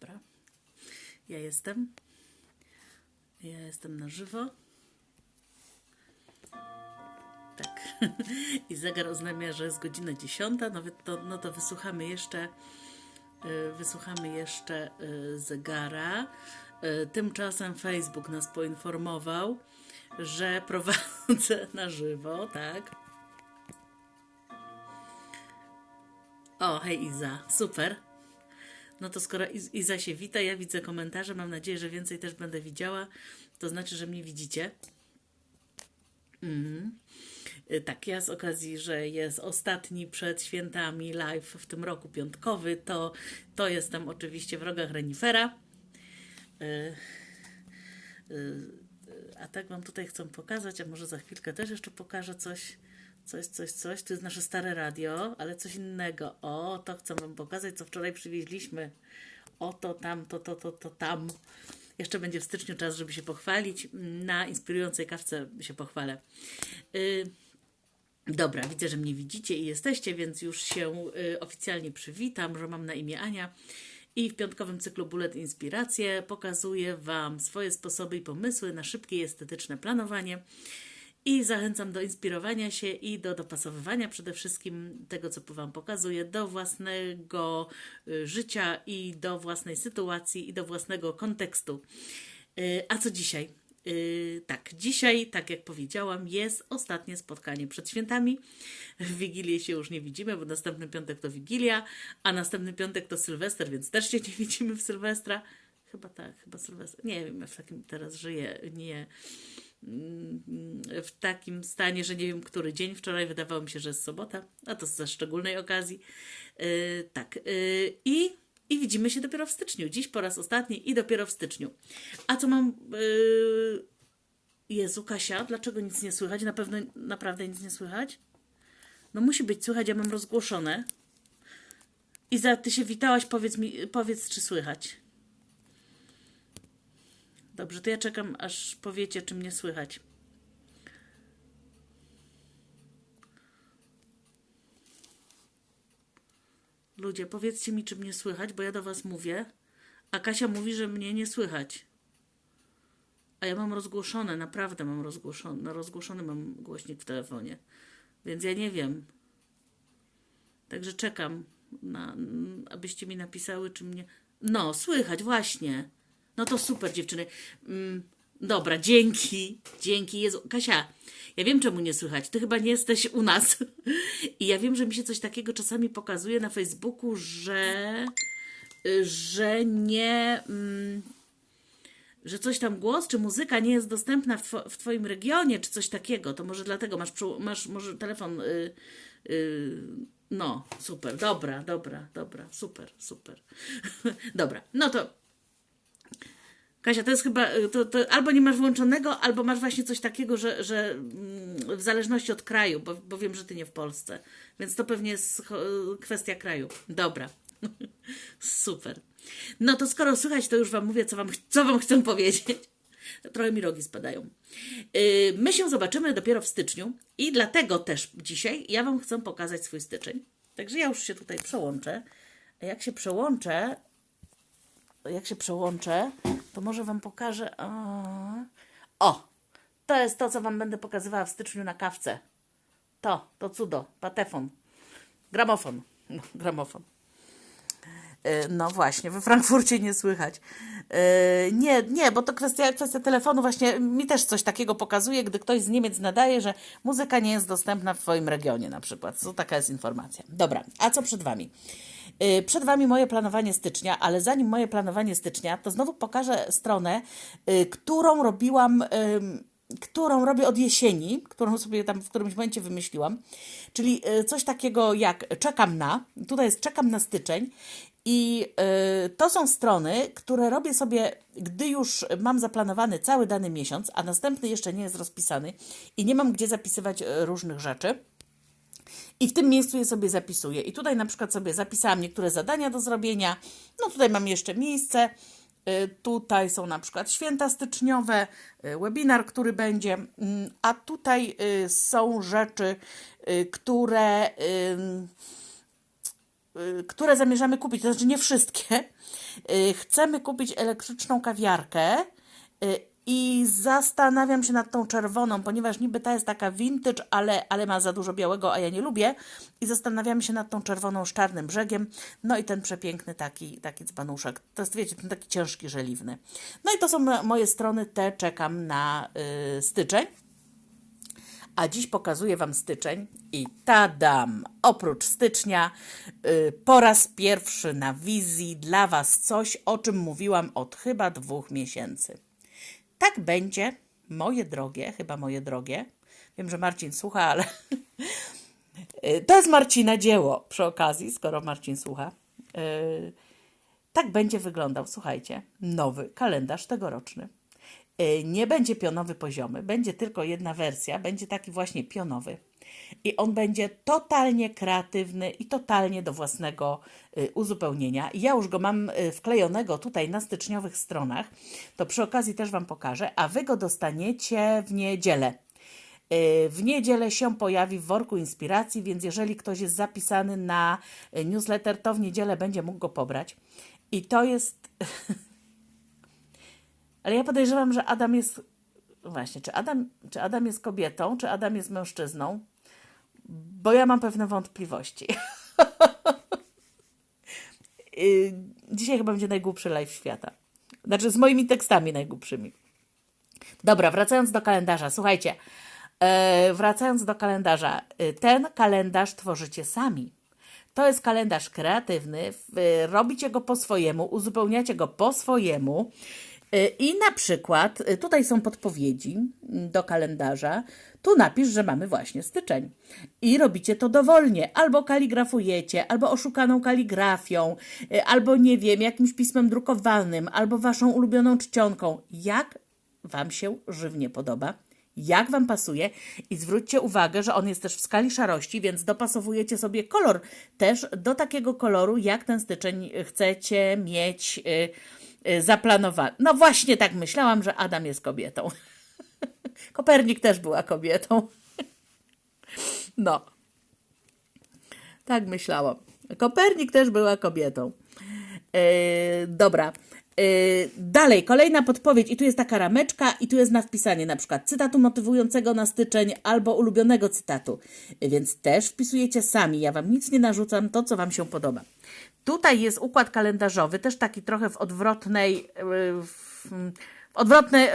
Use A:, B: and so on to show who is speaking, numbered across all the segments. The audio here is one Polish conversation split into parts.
A: Dobra. Ja jestem. Ja jestem na żywo. Tak. I zegar oznamia, że jest godzina 10. No to, no to wysłuchamy jeszcze y, wysłuchamy jeszcze y, zegara. Y, Tymczasem Facebook nas poinformował, że prowadzę na żywo, tak? O, hej Iza, super. No to skoro Iz- Iza się wita, ja widzę komentarze, mam nadzieję, że więcej też będę widziała. To znaczy, że mnie widzicie. Mhm. Y, Tak, ja z okazji, że jest ostatni przed świętami live w tym roku piątkowy, to, to jestem oczywiście w rogach renifera. Y, y, A tak Wam tutaj chcę pokazać, a może za chwilkę też jeszcze pokażę coś, coś, coś, coś. To jest nasze stare radio, ale coś innego. O, to chcę Wam pokazać, co wczoraj przywieźliśmy. O, to tam, to, to, to, to tam. Jeszcze będzie w styczniu czas, żeby się pochwalić. Na inspirującej kawce się pochwalę. Y, Dobra, widzę, że mnie widzicie i jesteście, więc już się y, oficjalnie przywitam, że mam na imię Ania i w piątkowym cyklu Bullet Inspiracje pokazuję Wam swoje sposoby i pomysły na szybkie estetyczne planowanie i zachęcam do inspirowania się i do dopasowywania przede wszystkim tego, co Wam pokazuję, do własnego y, życia i do własnej sytuacji i do własnego kontekstu. Y, A co dzisiaj? Yy, tak, dzisiaj, tak jak powiedziałam, jest ostatnie spotkanie przed świętami. W Wigilię się już nie widzimy, bo następny piątek to Wigilia, a następny piątek to Sylwester, więc też się nie widzimy w Sylwestra. Chyba tak, chyba Sylwester. Nie wiem, ja w takim teraz żyję, nie w takim stanie, że nie wiem, który dzień. Wczoraj wydawało mi się, że jest sobota, a to ze szczególnej okazji. Yy, tak, yy, i i widzimy się dopiero w styczniu. Dziś po raz ostatni i dopiero w styczniu. A co mam. Yy... Jezu, Kasia, dlaczego nic nie słychać? Na pewno naprawdę nic nie słychać? No musi być słychać, ja mam rozgłoszone. Iza, ty się witałaś, powiedz mi, powiedz, czy słychać. Dobrze, to ja czekam, aż powiecie, czy mnie słychać. Ludzie, powiedzcie mi, czy mnie słychać, bo ja do was mówię, a Kasia mówi, że mnie nie słychać. A ja mam rozgłoszone, naprawdę mam rozgłoszone, no rozgłoszony mam głośnik w telefonie, więc ja nie wiem. Także czekam, na, abyście mi napisały, czy mnie... No, słychać, właśnie. No to super, dziewczyny. Mm, dobra, dzięki, dzięki. Jezu, Kasia, ja wiem, czemu nie słychać. Ty chyba nie jesteś u nas. I ja wiem, że mi się coś takiego czasami pokazuje na Facebooku, że, że nie... Mm, że coś tam głos czy muzyka nie jest dostępna w, w Twoim regionie, czy coś takiego, to może dlatego masz, masz może telefon. Y, y, no, super, dobra, dobra, dobra, super, super. dobra, no to. Kasia, to jest chyba, y, to, to albo nie masz włączonego, albo masz właśnie coś takiego, że, że mm, w zależności od kraju, bo, bo wiem, że ty nie w Polsce, więc to pewnie jest cho- kwestia kraju. Dobra, super. No to skoro słychać, to już Wam mówię, co Wam, co wam chcę powiedzieć. Trochę mi rogi spadają. Yy, my się zobaczymy dopiero w styczniu i dlatego też dzisiaj ja Wam chcę pokazać swój styczeń. Także ja już się tutaj przełączę. A jak się przełączę, jak się przełączę, to może Wam pokażę. O, to jest to, co Wam będę pokazywała w styczniu na kawce. To, to cudo, patefon, gramofon, no, gramofon. E, No właśnie, we Frankfurcie nie słychać. E, Nie, nie, bo to kwestia, kwestia telefonu właśnie mi też coś takiego pokazuje, gdy ktoś z Niemiec nadaje, że muzyka nie jest dostępna w Twoim regionie na przykład. To taka jest informacja. Dobra, a co przed Wami? E, Przed Wami moje planowanie stycznia, ale zanim moje planowanie stycznia, to znowu pokażę stronę, e, którą robiłam... którą robię od jesieni, którą sobie tam w którymś momencie wymyśliłam, czyli e, coś takiego jak czekam na, tutaj jest czekam na styczeń i to są strony, które robię sobie, gdy już mam zaplanowany cały dany miesiąc, a następny jeszcze nie jest rozpisany i nie mam gdzie zapisywać różnych rzeczy. I w tym miejscu je sobie zapisuję. I tutaj na przykład sobie zapisałam niektóre zadania do zrobienia. No tutaj mam jeszcze miejsce. Y, Tutaj są na przykład święta styczniowe, y, webinar, który będzie, mm, a tutaj y, są rzeczy, które które zamierzamy kupić, to znaczy nie wszystkie. Chcemy kupić elektryczną kawiarkę i zastanawiam się nad tą czerwoną, ponieważ niby ta jest taka vintage, ale, ale ma za dużo białego, a ja nie lubię. I zastanawiam się nad tą czerwoną z czarnym brzegiem. No i ten przepiękny taki, taki dzbanuszek. To jest, wiecie, ten taki ciężki, żeliwny. No i to są moje strony, te czekam na y, styczeń. A dziś pokazuję Wam styczeń i tadam! Oprócz stycznia y, po raz pierwszy na wizji dla Was coś, o czym mówiłam od chyba dwóch miesięcy. Tak będzie, moje drogie, chyba moje drogie. Wiem, że Marcin słucha, ale to jest Marcina dzieło przy okazji, skoro Marcin słucha. Y, tak będzie wyglądał, słuchajcie, nowy kalendarz tegoroczny. Y, nie będzie pionowy poziomy, będzie tylko jedna wersja, będzie taki właśnie pionowy. I on będzie totalnie kreatywny i totalnie do własnego y, uzupełnienia. Ja już go mam y, wklejonego tutaj na styczniowych stronach, to przy okazji też Wam pokażę, a Wy go dostaniecie w niedzielę. W niedzielę się pojawi w worku inspiracji, więc jeżeli ktoś jest zapisany na newsletter, to w niedzielę będzie mógł go pobrać. I to jest Ale ja podejrzewam, że Adam jest. Właśnie, czy Adam, czy Adam jest kobietą, czy Adam jest mężczyzną? Bo ja mam pewne wątpliwości. Y, dzisiaj chyba będzie najgłupszy live świata. Znaczy, z moimi tekstami najgłupszymi. Dobra, wracając do kalendarza. Słuchajcie, e, wracając do kalendarza. Y, ten kalendarz tworzycie sami. To jest kalendarz kreatywny. Robicie go po swojemu, uzupełniacie go po swojemu. Y, I na przykład, y, tutaj są podpowiedzi do kalendarza. Tu napisz, że mamy właśnie styczeń. I robicie to dowolnie. Albo kaligrafujecie, albo oszukaną kaligrafią, y, albo nie wiem, jakimś pismem drukowanym, albo waszą ulubioną czcionką. Jak wam się żywnie podoba jak Wam pasuje i zwróćcie uwagę, że on jest też w skali szarości, więc dopasowujecie sobie kolor też do takiego koloru, jak ten styczeń chcecie mieć Y, zaplanowany. No właśnie tak myślałam, że Adam jest kobietą. Kopernik też była kobietą. No. Tak myślałam. Kopernik też była kobietą. Yy, dobra. Yy, dalej, kolejna podpowiedź, i tu jest taka rameczka, i tu jest na wpisanie na przykład cytatu motywującego na styczeń albo ulubionego cytatu. Więc też wpisujecie sami. Ja Wam nic nie narzucam, to co Wam się podoba. Tutaj jest układ kalendarzowy, też taki trochę w odwrotnej. W odwrotny,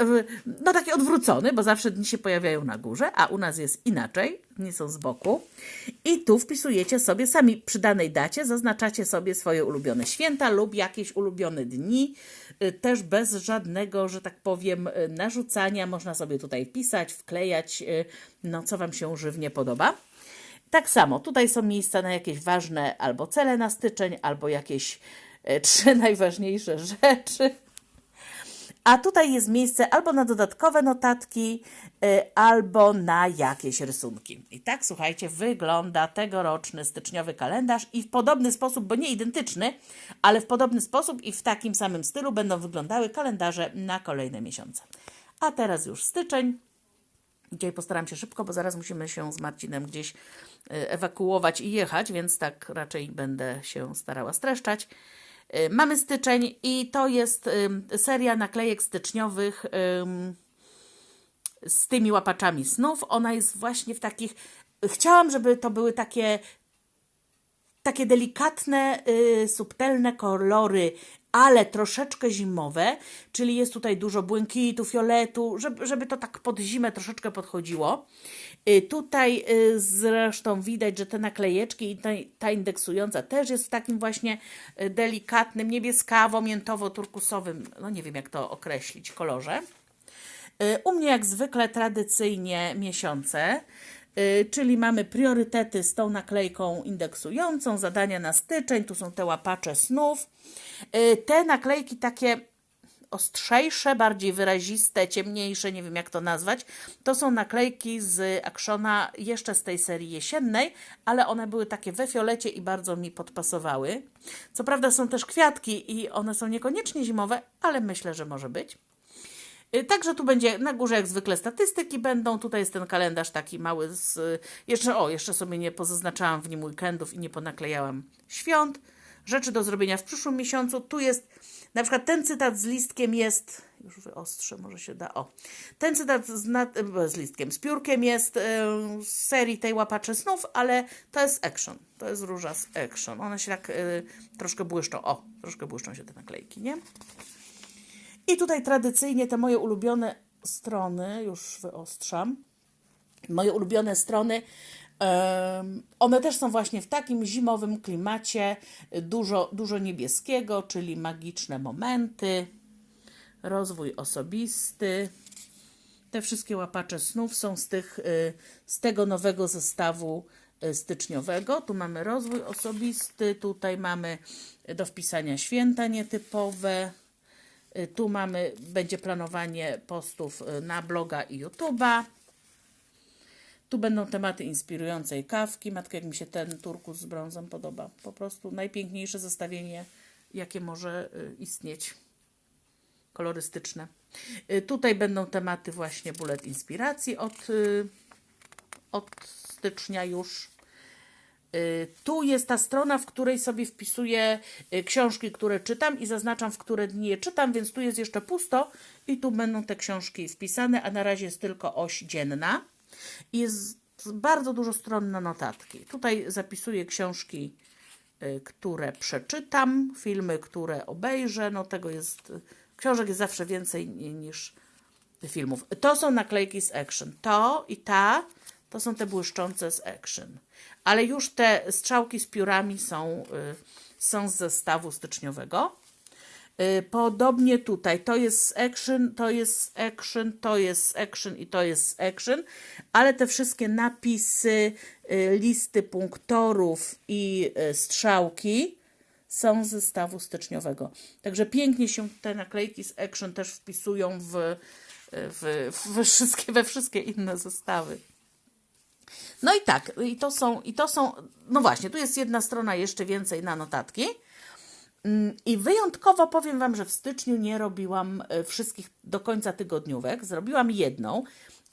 A: no taki odwrócony, bo zawsze dni się pojawiają na górze, a u nas jest inaczej, dni są z boku. I tu wpisujecie sobie sami przy danej dacie, zaznaczacie sobie swoje ulubione święta lub jakieś ulubione dni, y, też bez żadnego, że tak powiem, narzucania. Można sobie tutaj pisać, wklejać, no co Wam się żywnie podoba. Tak samo, tutaj są miejsca na jakieś ważne albo cele na styczeń, albo jakieś e, trzy najważniejsze rzeczy. A tutaj jest miejsce albo na dodatkowe notatki, e, albo na jakieś rysunki. I tak, słuchajcie, wygląda tegoroczny styczniowy kalendarz i w podobny sposób, bo nie identyczny, ale w podobny sposób i w takim samym stylu będą wyglądały kalendarze na kolejne miesiące. A teraz już styczeń. Dzisiaj postaram się szybko, bo zaraz musimy się z Marcinem gdzieś e, ewakuować i jechać, więc tak raczej będę się starała streszczać. E, mamy styczeń i to jest seria naklejek styczniowych z tymi łapaczami snów. Ona jest właśnie w takich. Chciałam, żeby to były takie takie delikatne, y, subtelne kolory ale troszeczkę zimowe, czyli jest tutaj dużo błękitu, fioletu, żeby, żeby to tak pod zimę troszeczkę podchodziło. Y, tutaj y, zresztą widać, że te naklejeczki i ta, indeksująca też jest w takim właśnie y, delikatnym, niebieskawo-miętowo-turkusowym, no nie wiem jak to określić, kolorze. U mnie jak zwykle tradycyjnie miesiące, czyli mamy priorytety z tą naklejką indeksującą, zadania na styczeń, tu są te łapacze snów. Y, te naklejki takie ostrzejsze, bardziej wyraziste, ciemniejsze, nie wiem jak to nazwać. To są naklejki z Actiona jeszcze z tej serii jesiennej, ale one były takie we fiolecie i bardzo mi podpasowały. Co prawda są też kwiatki i one są niekoniecznie zimowe, ale myślę, że może być. Y, Także tu będzie na górze jak zwykle statystyki będą. Tutaj jest ten kalendarz taki mały z. Jeszcze o, jeszcze sobie nie pozaznaczałam w nim weekendów i nie ponaklejałam świąt. Rzeczy do zrobienia w przyszłym miesiącu. Tu jest na przykład ten cytat z listkiem jest. Już wyostrzę, może się da. O. Ten cytat z, nad, e, z listkiem, z piórkiem jest y, z serii tej łapaczy snów, ale to jest action. To jest róża z action. One się tak y, troszkę błyszczą. O, troszkę błyszczą się te naklejki, nie? I tutaj tradycyjnie te moje ulubione strony, już wyostrzam, moje ulubione strony, one też są właśnie w takim zimowym klimacie, dużo, dużo niebieskiego, czyli magiczne momenty, rozwój osobisty. Te wszystkie łapacze snów są z, tych, y, z tego nowego zestawu y, styczniowego. Tu mamy rozwój osobisty, tutaj mamy do wpisania święta nietypowe, Tu mamy, będzie planowanie postów y, na bloga i YouTube'a. Tu będą tematy inspirującej kawki. Matka, jak mi się ten turkus z brązem podoba. Po prostu najpiękniejsze zestawienie, jakie może y, istnieć. Kolorystyczne. Y, Tutaj będą tematy właśnie bullet inspiracji od, y, od stycznia już. Y, Tu jest ta strona, w której sobie wpisuję y, książki, które czytam i zaznaczam, w które dni je czytam, więc tu jest jeszcze pusto i tu będą te książki wpisane, a na razie jest tylko oś dzienna. I Jest bardzo dużo stron na notatki. Tutaj zapisuję książki, y, które przeczytam, filmy, które obejrzę. No tego jest, książek jest zawsze więcej ni- niż filmów. To są naklejki z action. To i ta to są te błyszczące z action. Ale już te strzałki z piórami są, y, są z zestawu styczniowego. Y, Podobnie tutaj, to jest action, to jest action, to jest action i to jest action, ale te wszystkie napisy, y, listy punktorów i strzałki są z zestawu styczniowego. Także pięknie się te naklejki z action też wpisują w, w, we, wszystkie, we wszystkie inne zestawy. No i tak, i to są, i to są, no właśnie, tu jest jedna strona jeszcze więcej na notatki. Mm, I wyjątkowo powiem Wam, że w styczniu nie robiłam e, wszystkich do końca tygodniówek. Zrobiłam jedną.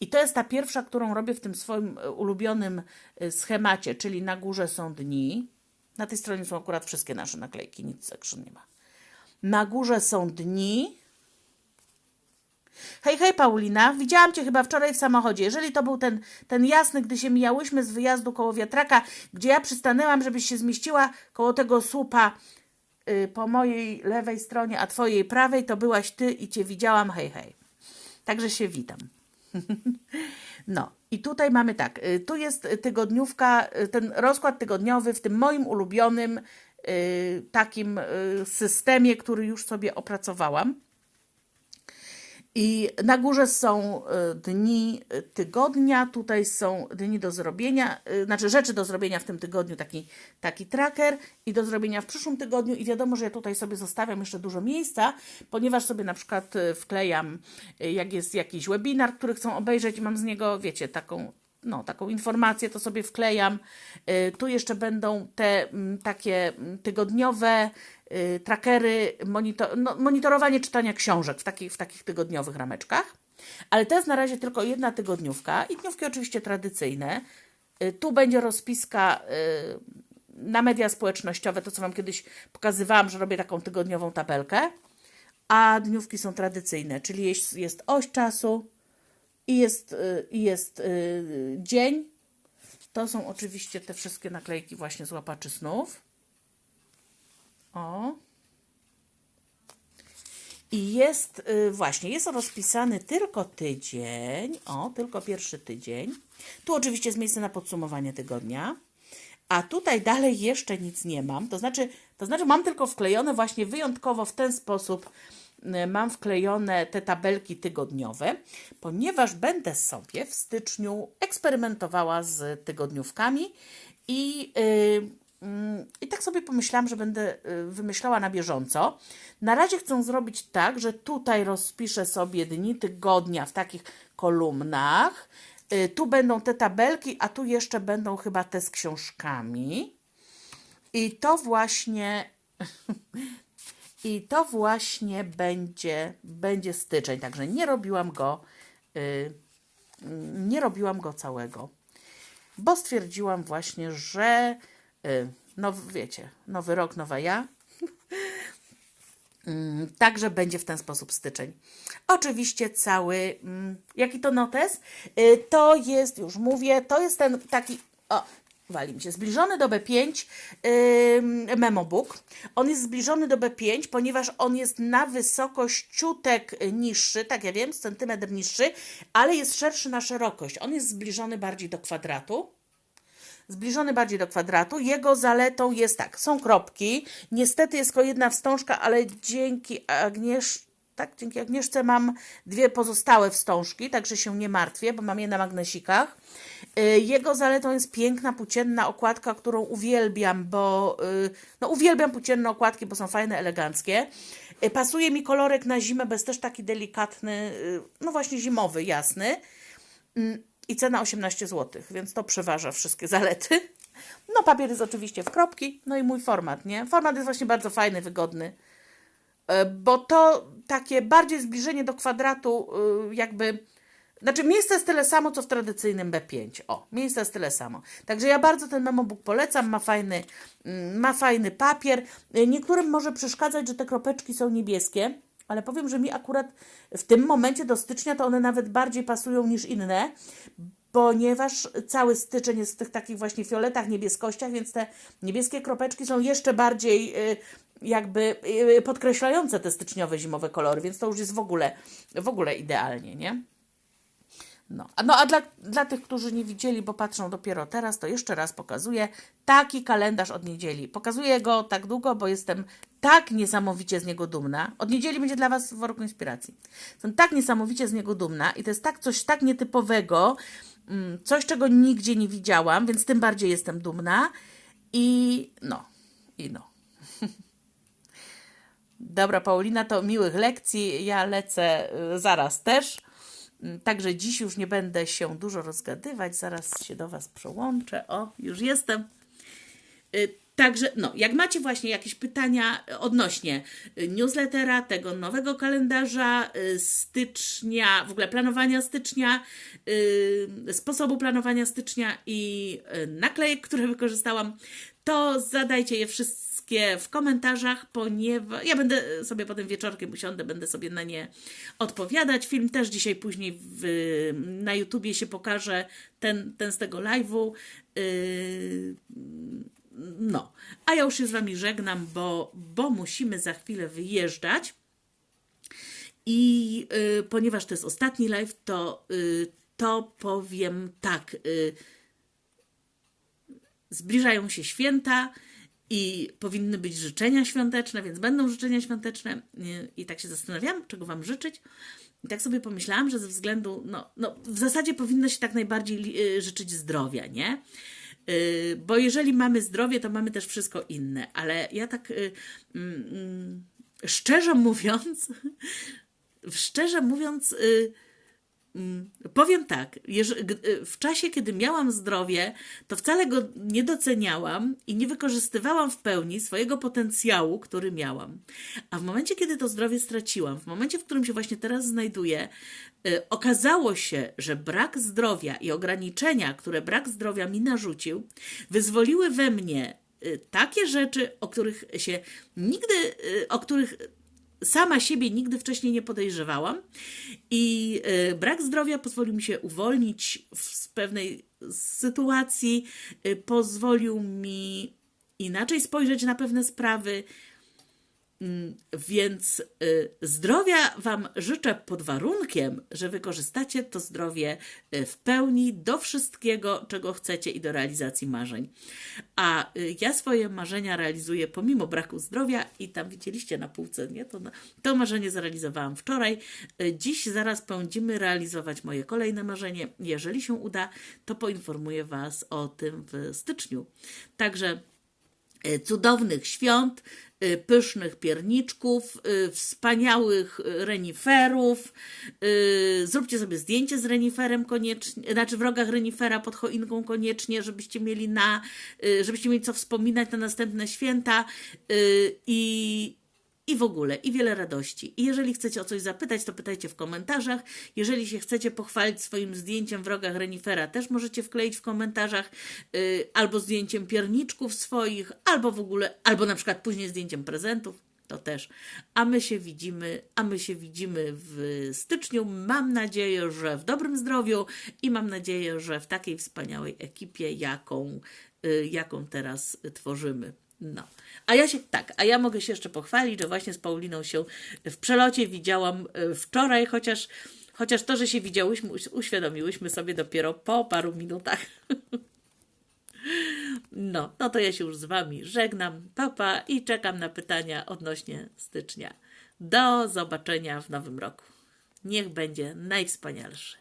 A: I to jest ta pierwsza, którą robię w tym swoim e, ulubionym e, schemacie, czyli na górze są dni. Na tej stronie są akurat wszystkie nasze naklejki, nic section nie ma. Na górze są dni. Hej, hej Paulina, widziałam Cię chyba wczoraj w samochodzie. Jeżeli to był ten, ten jasny, gdy się mijałyśmy z wyjazdu koło wiatraka, gdzie ja przystanęłam, żebyś się zmieściła koło tego słupa y, po mojej lewej stronie, a Twojej prawej, to byłaś Ty i Cię widziałam. Hej, hej. Także się witam. No i tutaj mamy tak, y, tu jest tygodniówka, y, ten rozkład tygodniowy w tym moim ulubionym takim systemie, który już sobie opracowałam. I na górze są y, dni y, tygodnia, tutaj są dni do zrobienia, y, znaczy rzeczy do zrobienia w tym tygodniu, taki, taki tracker i do zrobienia w przyszłym tygodniu. I wiadomo, że ja tutaj sobie zostawiam jeszcze dużo miejsca, ponieważ sobie na przykład wklejam, jak jest jakiś webinar, który chcą obejrzeć mam z niego, wiecie, taką no, taką informację, to sobie wklejam. Y, Tu jeszcze będą te mm, takie mm, tygodniowe y, trackery, monitor, no, monitorowanie czytania książek w takich, w takich tygodniowych rameczkach. Ale to jest na razie tylko jedna tygodniówka i dniówki oczywiście tradycyjne. Y, Tu będzie rozpiska na media społecznościowe, to co Wam kiedyś pokazywałam, że robię taką tygodniową tabelkę. A dniówki są tradycyjne, czyli jest, jest oś czasu, i jest, y, i jest y, dzień. To są oczywiście te wszystkie naklejki właśnie z łapaczy snów. O. I jest y, właśnie, jest rozpisany tylko tydzień. O, tylko pierwszy tydzień. Tu oczywiście jest miejsce na podsumowanie tygodnia. A tutaj dalej jeszcze nic nie mam. To znaczy, to znaczy mam tylko wklejone właśnie wyjątkowo w ten sposób mam wklejone te tabelki tygodniowe, ponieważ będę sobie w styczniu eksperymentowała z tygodniówkami i, y, mm, i tak sobie pomyślałam, że będę y, wymyślała na bieżąco. Na razie chcę zrobić tak, że tutaj rozpiszę sobie dni tygodnia w takich kolumnach. Y, Tu będą te tabelki, a tu jeszcze będą chyba te z książkami. I to właśnie I to właśnie będzie, będzie styczeń, także nie robiłam go, y, nie robiłam go całego, bo stwierdziłam właśnie, że y, no wiecie, nowy rok, nowa ja. Mm, Także będzie w ten sposób styczeń. Oczywiście cały, mm, jaki to notes? Y, To jest, już mówię, to jest ten taki, o, wali mi się, zbliżony do B5 yy, Memobook. On jest zbliżony do B5, ponieważ on jest na wysokość ciutek niższy, tak ja wiem, centymetr niższy, ale jest szerszy na szerokość. On jest zbliżony bardziej do kwadratu zbliżony bardziej do kwadratu. Jego zaletą jest tak, są kropki. Niestety jest tylko jedna wstążka, ale dzięki Agniesz, tak, dzięki Agnieszce mam dwie pozostałe wstążki, także się nie martwię, bo mam je na magnesikach. Y, Jego zaletą jest piękna, płócienna okładka, którą uwielbiam, bo y, no, uwielbiam płócienne okładki, bo są fajne, eleganckie. Y, Pasuje mi kolorek na zimę, jest też taki delikatny, no właśnie zimowy, jasny i cena 18 zł, więc to przeważa wszystkie zalety. No papier jest oczywiście w kropki, no i mój format, nie? Format jest właśnie bardzo fajny, wygodny, bo to takie bardziej zbliżenie do kwadratu jakby... Znaczy miejsce jest tyle samo, co w tradycyjnym B5. O, miejsce jest tyle samo. Także ja bardzo ten memobook polecam, ma fajny, mm, ma fajny papier. Y, Niektórym może przeszkadzać, że te kropeczki są niebieskie, ale powiem, że mi akurat w tym momencie do stycznia to one nawet bardziej pasują niż inne, ponieważ cały styczeń jest w tych takich właśnie fioletach, niebieskościach, więc te niebieskie kropeczki są jeszcze bardziej y, jakby y, podkreślające te styczniowe, zimowe kolory, więc to już jest w ogóle, w ogóle idealnie, nie? No, no a dla, dla tych, którzy nie widzieli, bo patrzą dopiero teraz, to jeszcze raz pokazuję taki kalendarz od niedzieli. Pokazuję go tak długo, bo jestem tak niesamowicie z niego dumna. Od niedzieli będzie dla Was worku inspiracji. Jestem tak niesamowicie z niego dumna i to jest tak coś tak nietypowego, mm, coś, czego nigdzie nie widziałam, więc tym bardziej jestem dumna. I no, i no. Dobra, Paulina, to miłych lekcji. Ja lecę y, zaraz też. Także dziś już nie będę się dużo rozgadywać. Zaraz się do Was przełączę. O, już jestem. Y, Także, no, jak macie właśnie jakieś pytania odnośnie y, newslettera, tego nowego kalendarza, y, stycznia, w ogóle planowania stycznia, sposobu planowania stycznia i naklejek, które wykorzystałam, to zadajcie je wszystkie w komentarzach, ponieważ ja będę sobie potem wieczorkiem usiądę, będę sobie na nie odpowiadać. Film też dzisiaj później w, na YouTubie się pokaże, ten, ten z tego live'u. Yy, no, a ja już się z Wami żegnam, bo, bo musimy za chwilę wyjeżdżać. I y, ponieważ to jest ostatni live, to, y, to powiem tak. Y, zbliżają się święta i powinny być życzenia świąteczne, więc będą życzenia świąteczne. I tak się zastanawiam, czego Wam życzyć. I tak sobie pomyślałam, że ze względu, no, no w zasadzie powinno się tak najbardziej y, życzyć zdrowia, nie? Y, Bo jeżeli mamy zdrowie, to mamy też wszystko inne. Ale ja tak y, mm, mm, szczerze mówiąc, szczerze mówiąc, powiem tak, y, w czasie, kiedy miałam zdrowie, to wcale go nie doceniałam i nie wykorzystywałam w pełni swojego potencjału, który miałam. A w momencie, kiedy to zdrowie straciłam, w momencie, w którym się właśnie teraz znajduję, y, okazało się, że brak zdrowia i ograniczenia, które brak zdrowia mi narzucił, wyzwoliły we mnie y, takie rzeczy, o których się nigdy, o których sama siebie nigdy wcześniej nie podejrzewałam. I y, brak zdrowia pozwolił mi się uwolnić z pewnej sytuacji, y, pozwolił mi inaczej spojrzeć na pewne sprawy. Mm, Więc y, zdrowia Wam życzę pod warunkiem, że wykorzystacie to zdrowie y, w pełni do wszystkiego, czego chcecie i do realizacji marzeń. A y, ja swoje marzenia realizuję pomimo braku zdrowia i tam widzieliście na półce, nie? To, to marzenie zrealizowałam wczoraj. Dziś zaraz będziemy realizować moje kolejne marzenie. Jeżeli się uda, to poinformuję Was o tym w styczniu. Także cudownych świąt, e, pysznych pierniczków, e, wspaniałych reniferów. Zróbcie sobie zdjęcie z reniferem koniecznie, znaczy w rogach renifera pod choinką koniecznie, żebyście mieli na, żebyście mieli co wspominać na następne święta. I i w ogóle, i wiele radości. I jeżeli chcecie o coś zapytać, to pytajcie w komentarzach. Jeżeli się chcecie pochwalić swoim zdjęciem w rogach renifera, też możecie wkleić w komentarzach yy, albo zdjęciem pierniczków swoich, albo w ogóle, albo na przykład później zdjęciem prezentów. To też. A my się widzimy, a my się widzimy w styczniu. Mam nadzieję, że w dobrym zdrowiu i mam nadzieję, że w takiej wspaniałej ekipie, jaką, y, jaką teraz tworzymy. No. A ja się, tak, a ja mogę się jeszcze pochwalić, że właśnie z Pauliną się w przelocie widziałam y, wczoraj, chociaż, chociaż to, że się widziałyśmy, uś- uświadomiłyśmy sobie dopiero po paru minutach. No, no to ja się już z Wami żegnam, papa i czekam na pytania odnośnie stycznia. Do zobaczenia w nowym roku. Niech będzie najwspanialszy.